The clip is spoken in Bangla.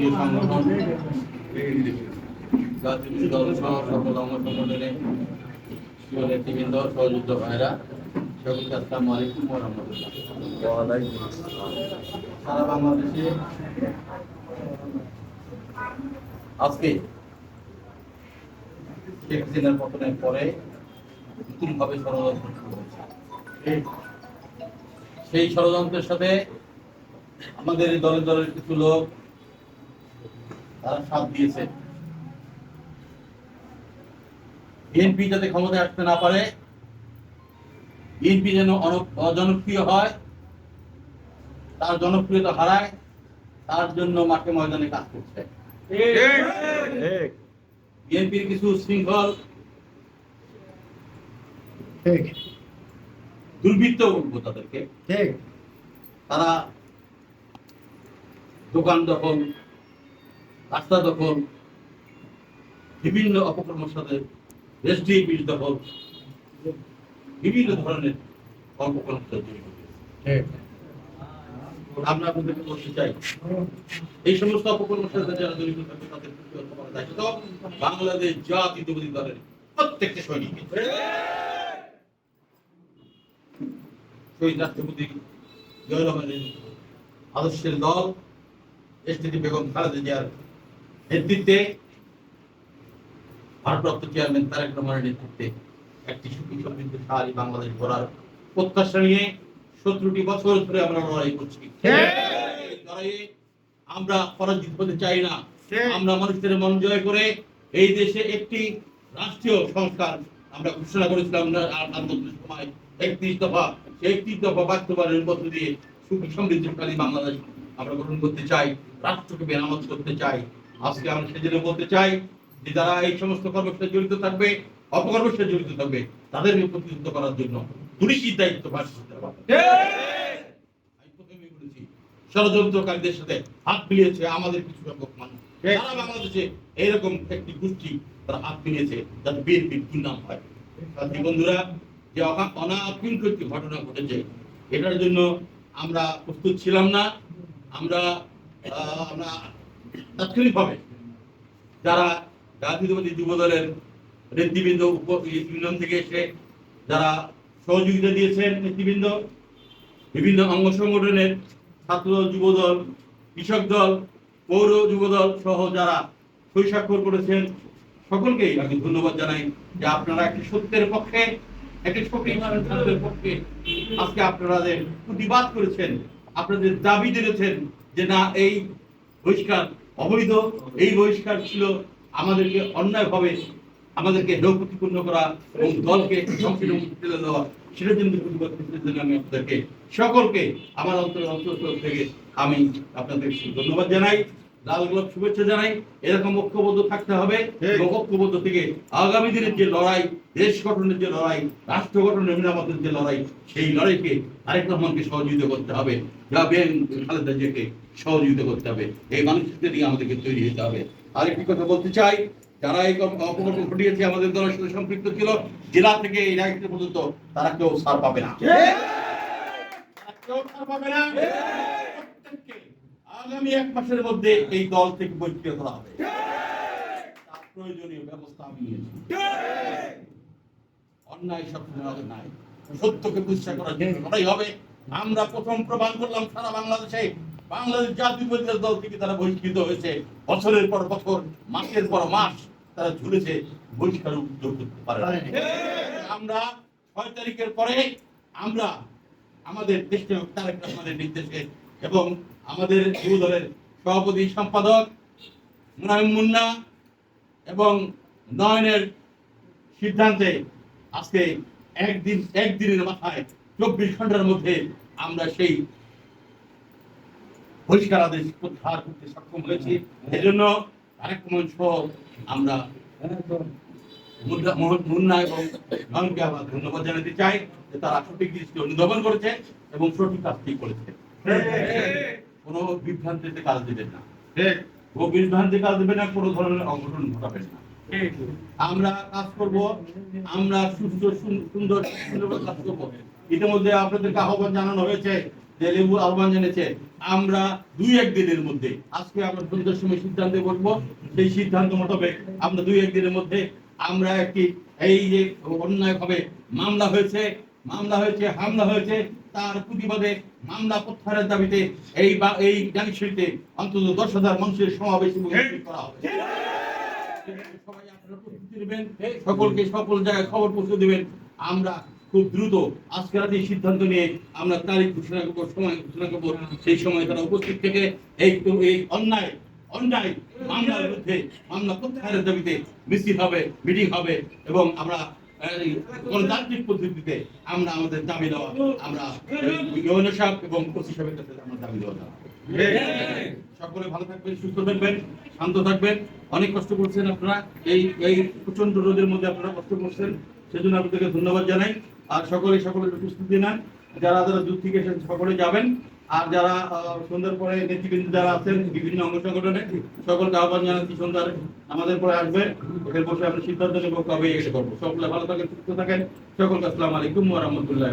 প্রিয় সংগঠন জাতীয় দল সহ সর্বধর্ম সংগঠনে নেতৃবৃন্দ সহযুক্ত ভাইরা সকলকে আসসালামু আলাইকুম ওয়া সারা বাংলাদেশে আজকে শেখ হাসিনার পতনের পরে নতুনভাবে ষড়যন্ত্র শুরু হয়েছে। সেই ষড়যন্ত্রের সাথে আমাদের দলের দলের কিছু লোক তারা সাথ দিয়েছে। বিএনপি যাতে ক্ষমতায় আসতে না পারে বিএনপি যেন অজনপ্রিয় হয় তার জনপ্রিয়তা হারায় তার জন্য মাঠে ময়দানে কাজ করছে। বিএনপির কিছু শৃঙ্খল দুর্বৃত্ত বলব তাদেরকে। তারা দোকান দখল রাস্তা দখল বিভিন্ন অপকর্মের সাথে রেস্ট্রি বিল দখল বিভিন্ন ধরনের রয়েছে। ঠিক আমরা আপনাদেরকে বলতে চাই এই সমস্ত অপকর্মের সাথে যারা জড়িত থাকবে তাদের দায়িত্ব বাংলাদেশ জাতীয়তাবাদী দলের প্রত্যেকটা সৈনিকের। শহীদ রাষ্ট্রপতি জিয়া রহমানের আদর্শের দল এসটিডি বেগম খালেদা জিয়ার নেতৃত্বে ভারপ্রাপ্ত চেয়ারম্যান তারেক রহমানের নেতৃত্বে একটি সুখী সমৃদ্ধ সাহারি বাংলাদেশ গড়ার প্রত্যাশা নিয়ে সতেরোটি বছর ধরে আমরা লড়াই করছি। লড়াইয়ে আমরা পরাজিত হতে চাই না। আমরা মানুষদের মন জয় করে এই দেশে একটি রাষ্ট্রীয় সংস্কার আমরা ঘোষণা করেছিলাম আন্দোলনের সময় একত্রিশ দফা সেই একত্রিশ দফা বাস্তবায়নের মধ্য দিয়ে সুখী সমৃদ্ধশালী বাংলাদেশ আমরা গঠন করতে চাই রাষ্ট্রকে মেরামত করতে চাই। আজকে আমরা সেজন্য বলতে চাই যে যারা এই সমস্ত কর্মের সাথে জড়িত থাকবে অপকর্মের সাথে জড়িত থাকবে তাদেরকে প্রতিনিধিত্ব করার জন্য পুলিশের দায়িত্ব করতে আমি বলেছি, ষড়যন্ত্রকারীদের সাথে হাত মিলিয়েছে আমাদের কিছু সংখ্যক মানুষ। সারা বাংলাদেশে এইরকম একটি গোষ্ঠী তারা হাত মিলিয়েছে যাতে বিএনপির দুর্নাম হয়। সাথী বন্ধুরা যে অনাকাঙ্ক্ষিত একটি ঘটনা ঘটেছে এটার জন্য আমরা প্রস্তুত ছিলাম না। আমরা আমরা তাৎক্ষণিকভাবে যারা জাতীয়তাবাদী যুব দলের নেতৃবৃন্দ ইউনিয়ন থেকে এসে যারা সহযোগিতা দিয়েছেন নেতৃবৃন্দ, বিভিন্ন অঙ্গ সংগঠনের ছাত্র যুবদল, কৃষক দল, পৌর যুবদল সহ যারা সই স্বাক্ষর করেছেন, সকলকেই আমি ধন্যবাদ জানাই যে আপনারা একটি সত্যের পক্ষে, একটি সঠিক সিদ্ধান্তের পক্ষে আজকে আপনারা প্রতিবাদ করেছেন, আপনাদের দাবি জেনেছেন যে না, এই বহিষ্কার অবৈধ। এই বহিষ্কার ছিল আমাদেরকে অন্যায়ভাবে আমাদেরকে নৌপতিপূর্ণ করা এবং দলকে দেওয়া। সকলকে আমার অন্তর অন্তর থেকে আমি আপনাদের ধন্যবাদ জানাই। লাল গোলাপ শুভেচ্ছা জানাই। এরকম ঐক্যবদ্ধ থাকতে হবে। ঐক্যবদ্ধ থেকে আগামী দিনের যে লড়াই দেশ গঠনের যে লড়াই রাষ্ট্র গঠনের মেরামতের যে লড়াই সেই লড়াইকে আরেক রহমানকে সহযোগিতা করতে হবে। যা বেন খালেদা জিয়াকে সহযোগিতা করতে হবে। এই মানুষদের নিয়ে আমাদেরকে তৈরি হতে হবে। আরেকটি কথা বলতে চাই যারা এই অপকর্ম ঘটিয়েছে আমাদের দলের সাথে সম্পৃক্ত ছিল জেলা থেকে এই রাজ্য পর্যন্ত তারা কেউ ছাড় পাবে না। কেউ ছাড় পাবে না। আগামী এক মাসের মধ্যে এই দল থেকে বহিষ্কার করা হবে। প্রয়োজনীয় ব্যবস্থা আমি নিয়েছি। অন্যায় সবসময় নাই। সত্যকে করার জন্য লড়াই হবে। আমরা প্রথম প্রমাণ করলাম সারা বাংলাদেশে বাংলাদেশ জাতীয় দল থেকে তারা বহিষ্কৃত হয়েছে। বছরের পর বছর, মাসের পর মাস তারা ঝুলেছে, বহিষ্কার উদ্যোগ করতে পারে আমরা ছয় তারিখের পরে আমরা আমাদের দেশে তারেক নির্দেশে এবং আমাদের যুব দলের সভাপতি সম্পাদক মুনাইম মুন্না এবং নয়নের সিদ্ধান্তে আজকে একদিন, একদিনের মাথায় চব্বিশ ঘণ্টার মধ্যে আমরা সেই বহিষ্কার আদেশ প্রত্যাহার করতে সক্ষম হয়েছি। এজন্য আরেক মঞ্চ আমরা মুন্না- এবং নয়নকে আবার ধন্যবাদ জানাতে চাই যে তারা সঠিক দৃষ্টি অনুধাবন করেছে এবং সঠিক কাজটি করেছে। কোনো বিভ্রান্তিতে কাজ দেবেন না। কোনো বিভ্রান্তি কাজ না, কোনো ধরনের অঘটন ঘটাবেন না। আমরা কাজ করব, আমরা সুস্থ সুন্দর কাজ করব। ইতিমধ্যে আপনাদেরকে আহ্বান জানানো হয়েছে, যে লেবু আহ্বান জানিয়েছে, আমরা দুই একদিনের মধ্যে, আজকে আমরা সন্ধ্যার সময় সিদ্ধান্তে বসবো। সেই সিদ্ধান্ত মোতাবেক আমরা দুই একদিনের মধ্যে আমরা একটি, এই যে অন্যায় ভাবে মামলা হয়েছে মামলা হয়েছে, হামলা হয়েছে, তার প্রতিবাদে মামলা প্রত্যাহারের দাবিতে এই বা এই জানিসিতে অন্তত দশ হাজার মানুষের সমাবেশ করা হবে। সকলকে সকল জায়গায় খবর পৌঁছে দেবেন। আমরা খুব দ্রুত আজকে রাতে সিদ্ধান্ত নিয়ে আমরা তারিখ ঘোষণা করব, সময় ঘোষণা করব। সেই সময় তারা উপস্থিত থেকে এই এই অন্যায় অন্যায় মামলার বিরুদ্ধে মামলা প্রত্যাহারের দাবিতে মিছিল হবে, মিটিং হবে এবং আমরা গণতান্ত্রিক পদ্ধতিতে আমরা আমাদের দাবি দেওয়া, আমরা গভর্নর সাহেব এবং ওসি সাহেবের কাছে আমরা দাবি দেওয়া সকলে ভালো থাকবেন, সুস্থ থাকবেন, শান্ত থাকবেন। অনেক কষ্ট করছেন আপনারা। এই এই প্রচণ্ড রোদের মধ্যে আপনারা কষ্ট করছেন, সেজন্য আপনাদেরকে ধন্যবাদ জানাই। আর সকলে সকলের প্রস্তুতি নেন। যারা যারা দূর থেকে এসেছেন, সকলে যাবেন। আর যারা সন্ধ্যার পরে নেতৃবৃন্দ যারা আছেন, বিভিন্ন অঙ্গ সংগঠনে, সকলকে আহ্বান জানাচ্ছি, সন্ধ্যার আমাদের পরে আসবে এখানে বসে আমরা সিদ্ধান্ত নেব কবে এসে করব। সকলে ভালো থাকেন, সুস্থ থাকেন। সকলকে আসসালাম আলাইকুম রহমতুল্লাহ